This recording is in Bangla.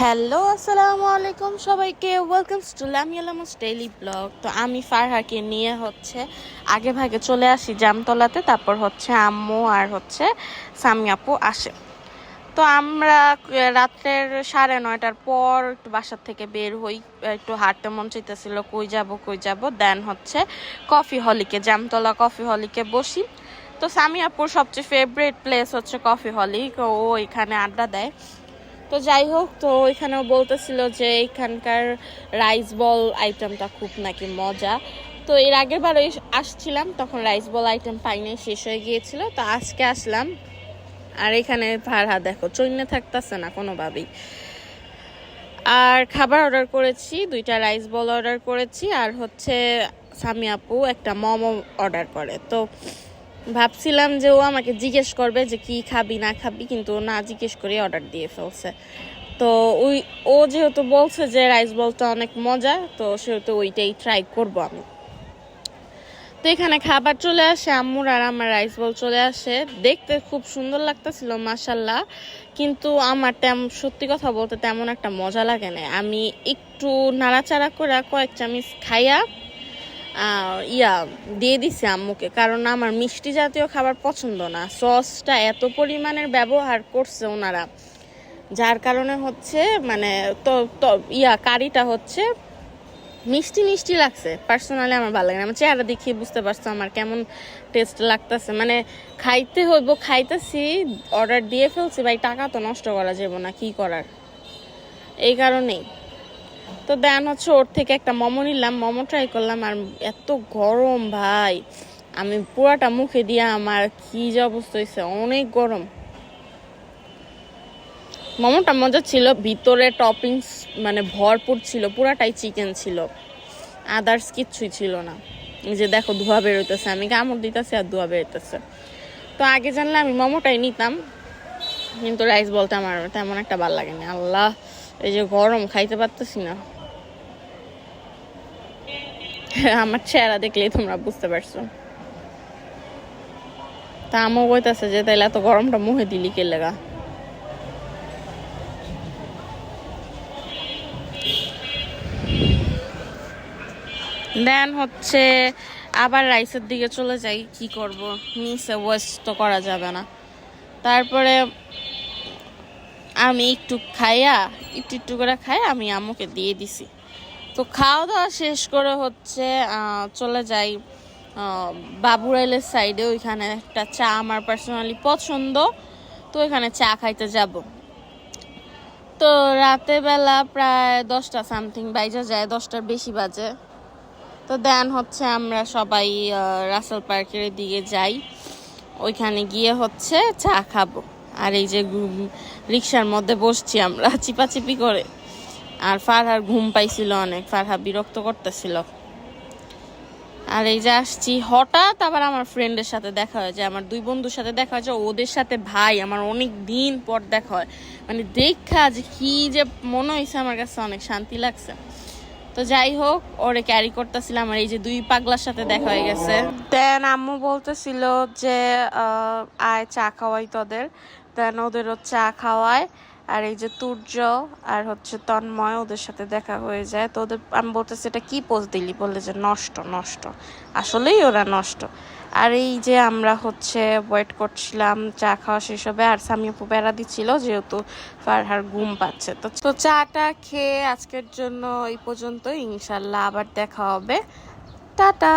হ্যালো, আসসালামু আলাইকুম সবাইকে। ওয়েলকাম টু লামিয়ালামস ডেইলি ব্লগ তো আমি ফারহাকে নিয়ে হচ্ছে আগে ভাগে চলে আসি জামতলাতে, তারপর হচ্ছে আম্মু আর হচ্ছে সামি আপু আসে। তো আমরা রাত্রের সাড়ে নয়টার পর একটু বাসার থেকে বের হই, একটু হাঁটতে মন চাইতেছিল, কই যাব কই যাব। দেন হচ্ছে কফি হলিকে জামতলা কফি হলিকে বসি। তো সামি আপুর সবচেয়ে ফেভারিট প্লেস হচ্ছে কফি হলিক ও এখানে আড্ডা দেয়। তো যাই হোক, তো ওইখানেও বলতেছিল যে এখানকার রাইস বল আইটেমটা খুব নাকি মজা। তো এর আগের বার আসছিলাম, তখন রাইস বল আইটেম পাইনি শেষ হয়ে গিয়েছিল। তো আজকে আসলাম। আর এখানে ভাড়া দেখো চৈন্যে থাকতেছে না কোনোভাবেই। আর খাবার অর্ডার করেছি, দুইটা রাইস বল অর্ডার করেছি। আর হচ্ছে সামি আপু একটা মোমো অর্ডার করে। তো ভাবছিলাম যে ও আমাকে জিজ্ঞেস করবে যে কি খাবি, না খাবি, কিন্তু না জিজ্ঞেস করে অর্ডার দিয়ে ফেলছে। তো ওই, ও যেহেতু বলছে যে রাইস বলটা অনেক মজা, তো সেহেতু ওইটাই ট্রাই করব আমি। তো এখানে খাবার চলে আসে, আম্মুর আর আমার রাইস বল চলে আসে। দেখতে খুব সুন্দর লাগতেছিল মাসাল্লাহ কিন্তু আমার তেম, সত্যি কথা বলতে তেমন একটা মজা লাগে না আমি একটু নাড়াচাড়া করে কয়েক চামিচ খাইয়া ইয়া, দিয়ে দিছে আম্মুকে, কারণ আমার মিষ্টি জাতীয় খাবার পছন্দ না। সসটা এত পরিমাণের ব্যবহার করছে ওনারা। যার কারণে হচ্ছে মানে তো ইয়া, কারিটা হচ্ছে মিষ্টি মিষ্টি লাগছে। পার্সোনালি আমার ভালো লাগে আমার চেহারা দেখিয়ে বুঝতে পারছ আমার কেমন টেস্ট লাগতেছে। মানে খাইতে হইব, খাইতেছি অর্ডার দিয়ে ফেলছি, ভাই, টাকা তো নষ্ট করা যাব না, কি করার? এই কারণেই। তো দেন হচ্ছে ওর থেকে একটা মোমো নিলাম, মোমো ট্রাই করলাম আর এত গরম ভাই। আমি পুরাটা মুখে দিয়ে আমার কি যে অবস্থা হয়েছে অনেক গরম। মোমোটা মজা ছিল, ভিতরে টপিংস মানে ভরপুর ছিল, পুরাটাই চিকেন ছিল। আদার্স কিচ্ছুই ছিল না। যে দেখো ধোয়া বেরোতেছে আমি কামড় দিতেছি আর ধোয়া বেরোতেছে তো আগে জানলে আমি মোমোটাই নিতাম, কিন্তু রাইস বলতে আমার তেমন একটা ভালো লাগে না। আল্লাহ! এই যে গরম, খাইতে পারতেছি না। আমার চেহারা দেখলেই তোমরা বুঝতে পারছ। তা আমও কইতাছে যে, তাইলে এত গরমটা মুহে দিলি কে লেগা? দেন হচ্ছে আবার রাইসের দিকে চলে যাই, কি করব? নিচে ওয়েস্ট তো করা যাবে না। তারপরে আমি একটু খাইয়া, একটু একটু করে খাই আমি আম্মুকে দিয়ে দিছি। তো খাওয়া দাওয়া শেষ করে হচ্ছে চলে যাই বাবুরাইলের সাইডে ওইখানে একটা চা আমার পার্সোনালি পছন্দ, তো ওইখানে চা খাইতে যাব। তো রাতে বেলা প্রায় দশটা সামথিং বাইজা যায়, দশটার বেশি বাজে। তো দেন হচ্ছে আমরা সবাই রাসেল পার্কের দিকে যাই। ওইখানে গিয়ে হচ্ছে চা খাব। আর এই যে রিক্সার মধ্যে বসছি আমরা, চিপাচিপি করে। আর ফারহার ঘুম পাইছিল অনেক, ফারহা বিরক্ত করতেছিল। আর এই যে আসছি, হঠাৎ আবার আমার ফ্রেন্ডের সাথে দেখা হয় যে, আমার দুই বন্ধুর সাথে দেখা হয় যে, ওদের সাথে ভাই আমার অনেক দিন পর দেখা হয়। মানে দেখা যে কি যে মনে হয়েছে আমার কাছে, অনেক শান্তি লাগছে। তো যাই হোক, ওরে ক্যারি করতেছিলাম আর এই যে দুই পাগলার সাথে দেখা হয়ে গেছে। দেন আম্মু বলতেছিল যে আয় চা খাওয়াই তোদের। দেন ওদেরও চা খাওয়ায়। আর এই যে তুর্য আর হচ্ছে তন্ময় ওদের সাথে দেখা হয়ে যায়। তো ওদের, আমি বলতেছি, এটা কি পোজ দিলি? বললে যে নষ্ট নষ্ট। আসলেই ওরা নষ্ট। আর এই যে আমরা হচ্ছে ওয়েট করছিলাম, চা খাওয়া শেষ হবে। আর সামি আপু বেড়া দিচ্ছিল, যেহেতু ফারহার ঘুম পাচ্ছে। তো তো চাটা খেয়ে আজকের জন্য এই পর্যন্ত ইনশাল্লাহ আবার দেখা হবে। টাটা!